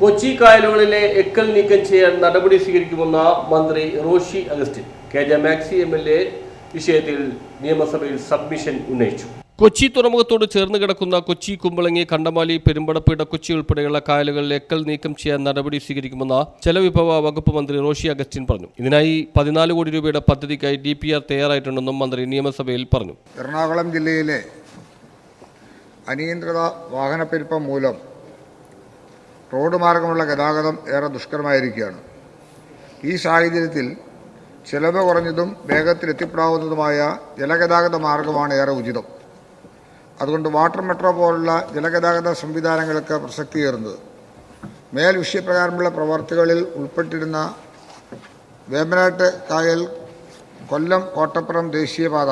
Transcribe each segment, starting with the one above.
Kochi കായലുകളിലെ എക്കൽ നീക്കം ചെയ്യാൻ നടപടി സ്വീകരിക്കുമെന്ന മന്ത്രി Roshi Augustine. K J Maxi M L A വിഷയത്തിൽ നിയമസഭയിൽ സബ്മിഷൻ ഉന്നയിച്ചു. കൊച്ചി തുറമുഖത്തോട് ചേർന്ന് കിടക്കുന്ന കൊച്ചി കുമ്പളങ്ങി കണ്ടമാലി പെരുമ്പടപ്പീട കൊച്ചി ഉൾപ്പെടെയുള്ള കായലുകളിൽ എക്കൽ നീക്കം ചെയ്യാൻ നടപടി സ്വീകരിക്കുമെന്ന് ജലവിഭവ വകുപ്പ് മന്ത്രി റോഷി അഗസ്റ്റിൻ പറഞ്ഞു. ഇതിനായി പതിനാല് കോടി രൂപയുടെ പദ്ധതിക്കായി ഡി പി ആർ തയ്യാറായിട്ടുണ്ടെന്നും മന്ത്രി നിയമസഭയിൽ പറഞ്ഞു. എറണാകുളം ജില്ലയിലെ അനിയന്ത്രിത വാഹനപ്പെരുപ്പം മൂലം റോഡ് മാർഗമുള്ള ഗതാഗതം ഏറെ ദുഷ്കരമായിരിക്കുകയാണ്. ഈ സാഹചര്യത്തിൽ ചെലവ് കുറഞ്ഞതും വേഗത്തിൽ എത്തിപ്പെടാവുന്നതുമായ ജലഗതാഗത മാർഗമാണ് ഏറെ ഉചിതം. അതുകൊണ്ട് വാട്ടർ മെട്രോ പോലുള്ള ജലഗതാഗത സംവിധാനങ്ങൾക്ക് പ്രസക്തിയേറുന്നത് മേൽ വിഷയപ്രകാരമുള്ള പ്രവർത്തികളിൽ ഉൾപ്പെട്ടിരുന്ന വേമ്പനാട്ട് കായൽ കൊല്ലം കോട്ടപ്പുറം ദേശീയപാത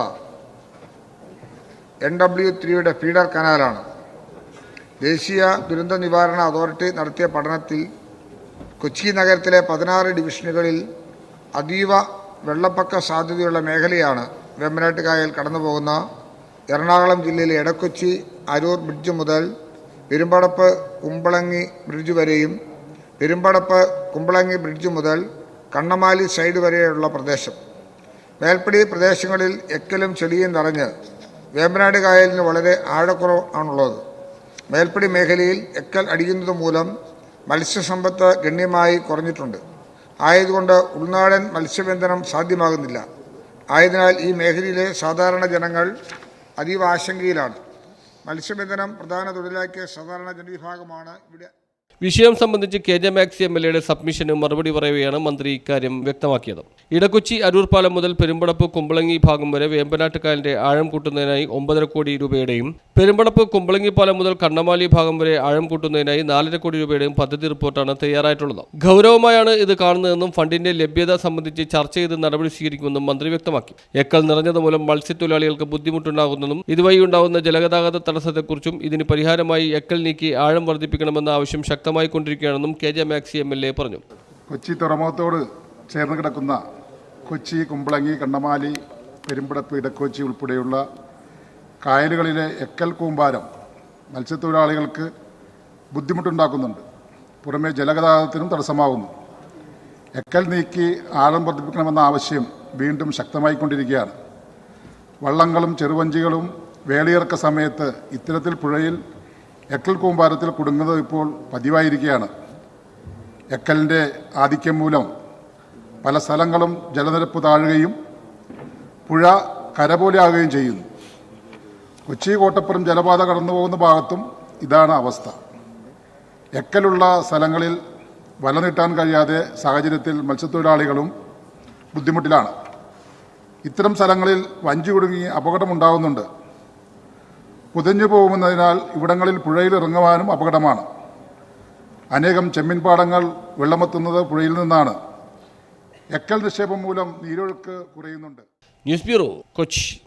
എൻ ഡബ്ല്യു ത്രീയുടെ ഫീഡർ കനാലാണ്. ദേശീയ ദുരന്ത നിവാരണ അതോറിറ്റി നടത്തിയ പഠനത്തിൽ കൊച്ചി നഗരത്തിലെ പതിനാറ് ഡിവിഷനുകളിൽ അതീവ വെള്ളപ്പൊക്ക സാധ്യതയുള്ള മേഖലയാണ് വെമ്പനാട്ട് കായൽ കടന്നുപോകുന്ന. എറണാകുളം ജില്ലയിലെ എടക്കൊച്ചി അരൂർ ബ്രിഡ്ജ് മുതൽ പെരുമ്പടപ്പ് കുമ്പളങ്ങി ബ്രിഡ്ജ് വരെയും പെരുമ്പടപ്പ് കുമ്പളങ്ങി ബ്രിഡ്ജ് മുതൽ കണ്ണമാലി സൈഡ് വരെയുള്ള പ്രദേശം. മേൽപ്പടി പ്രദേശങ്ങളിൽ എക്കലും ചെളിയും നിറഞ്ഞ് വേമ്പനാട് കായലിന് വളരെ ആഴക്കുറവ് ആണുള്ളത് മേൽപ്പടി മേഖലയിൽ എക്കൽ അടിയുന്നത് മൂലം മത്സ്യസമ്പത്ത് ഗണ്യമായി കുറഞ്ഞിട്ടുണ്ട്. ആയതുകൊണ്ട് ഉൾനാടൻ മത്സ്യബന്ധനം സാധ്യമാകുന്നില്ല. ആയതിനാൽ ഈ മേഖലയിലെ സാധാരണ ജനങ്ങൾ അതീവ ആശങ്കയിലാണ്. മത്സ്യബന്ധനം പ്രധാന തൊഴിലാക്കിയ സാധാരണ ജനവിഭാഗമാണ്. ഇവിടെ വിഷയം സംബന്ധിച്ച് K J Maxi M L എയുടെ സബ്മിഷന് മറുപടി പറയവെയാണ് മന്ത്രി ഇക്കാര്യം വ്യക്തമാക്കിയത്. ഇടക്കൊച്ചി അരൂർപാലം മുതൽ പെരുമ്പടപ്പ് കുമ്പളങ്ങി ഭാഗം വരെ വേമ്പനാട്ടുകാലിന്റെ ആഴം കൂട്ടുന്നതിനായി ഒമ്പതര കോടി രൂപയുടെയും പെരുമ്പടപ്പ് കുമ്പളങ്ങി പാലം മുതൽ കണ്ണമാലി ഭാഗം വരെ ആഴം കൂട്ടുന്നതിനായി നാലര കോടി രൂപയുടെയും പദ്ധതി റിപ്പോർട്ടാണ് തയ്യാറായിട്ടുള്ളത്. ഗൗരവമായാണ് ഇത് കാണുന്നതെന്നും ഫണ്ടിന്റെ ലഭ്യത സംബന്ധിച്ച് ചർച്ച ചെയ്ത് നടപടി സ്വീകരിക്കുമെന്നും മന്ത്രി വ്യക്തമാക്കി. എക്കൽ നിറഞ്ഞത് മൂലം മത്സ്യത്തൊഴിലാളികൾക്ക് ബുദ്ധിമുട്ടുണ്ടാകുന്നതും ഇതുവഴി ഉണ്ടാകുന്ന ജലഗതാഗത തടസ്സത്തെക്കുറിച്ചും ഇതിന് പരിഹാരമായി എക്കൽ നീക്കി ആഴം വർദ്ധിപ്പിക്കണമെന്ന ആവശ്യം ശക്തമായി കൊണ്ടിരിക്കുകയാണെന്നും K J Maxi M L A പറഞ്ഞു. കൊച്ചി തുറമുഖത്തോട് ചേർന്ന് കിടക്കുന്ന കൊച്ചി കുമ്പളങ്ങി കണ്ണമാലി പെരുമ്പടപ്പ് ഇടക്കൊച്ചി ഉൾപ്പെടെയുള്ള കായലുകളിലെ എക്കൽ കൂമ്പാരം മത്സ്യത്തൊഴിലാളികൾക്ക് ബുദ്ധിമുട്ടുണ്ടാക്കുന്നുണ്ട്. പുറമെ ജലഗതാഗതത്തിനും തടസ്സമാകുന്നു. എക്കൽ നീക്കി ആഴം വർദ്ധിപ്പിക്കണമെന്ന ആവശ്യം വീണ്ടും ശക്തമായിക്കൊണ്ടിരിക്കുകയാണ്. വള്ളങ്ങളും ചെറുവഞ്ചികളും വേളിയിറക്ക സമയത്ത് ഇത്തരത്തിൽ പുഴയിൽ എക്കൽ കൂമ്പാരത്തിൽ കുടുങ്ങുന്നത് ഇപ്പോൾ പതിവായിരിക്കുകയാണ്. എക്കലിന്റെ ആധിക്യം മൂലം പല സ്ഥലങ്ങളും ജലനിരപ്പ് താഴുകയും പുഴ കര പോലെ ആകുകയും ചെയ്യുന്നു. കൊച്ചി കോട്ടപ്പുറം ജലപാത കടന്നു പോകുന്ന ഭാഗത്തും ഇതാണ് അവസ്ഥ. എക്കലുള്ള സ്ഥലങ്ങളിൽ വല നീട്ടാൻ കഴിയാതെ സാഹചര്യത്തിൽ മത്സ്യത്തൊഴിലാളികളും ബുദ്ധിമുട്ടിലാണ്. ഇത്തരം സ്ഥലങ്ങളിൽ വഞ്ചി കുടുങ്ങി അപകടമുണ്ടാകുന്നുണ്ട് പുതഞ്ഞു പോകുന്നതിനാൽ ഇവിടങ്ങളിൽ പുഴയിൽ ഇറങ്ങുവാനും അപകടമാണ്. അനേകം ചെമ്മീൻപാടങ്ങൾ വെള്ളമെത്തുന്നത് പുഴയിൽ നിന്നാണ്. എക്കൽ നിക്ഷേപം മൂലം നീരൊഴുക്ക് കുറയുന്നുണ്ട്. News bureau Kochi.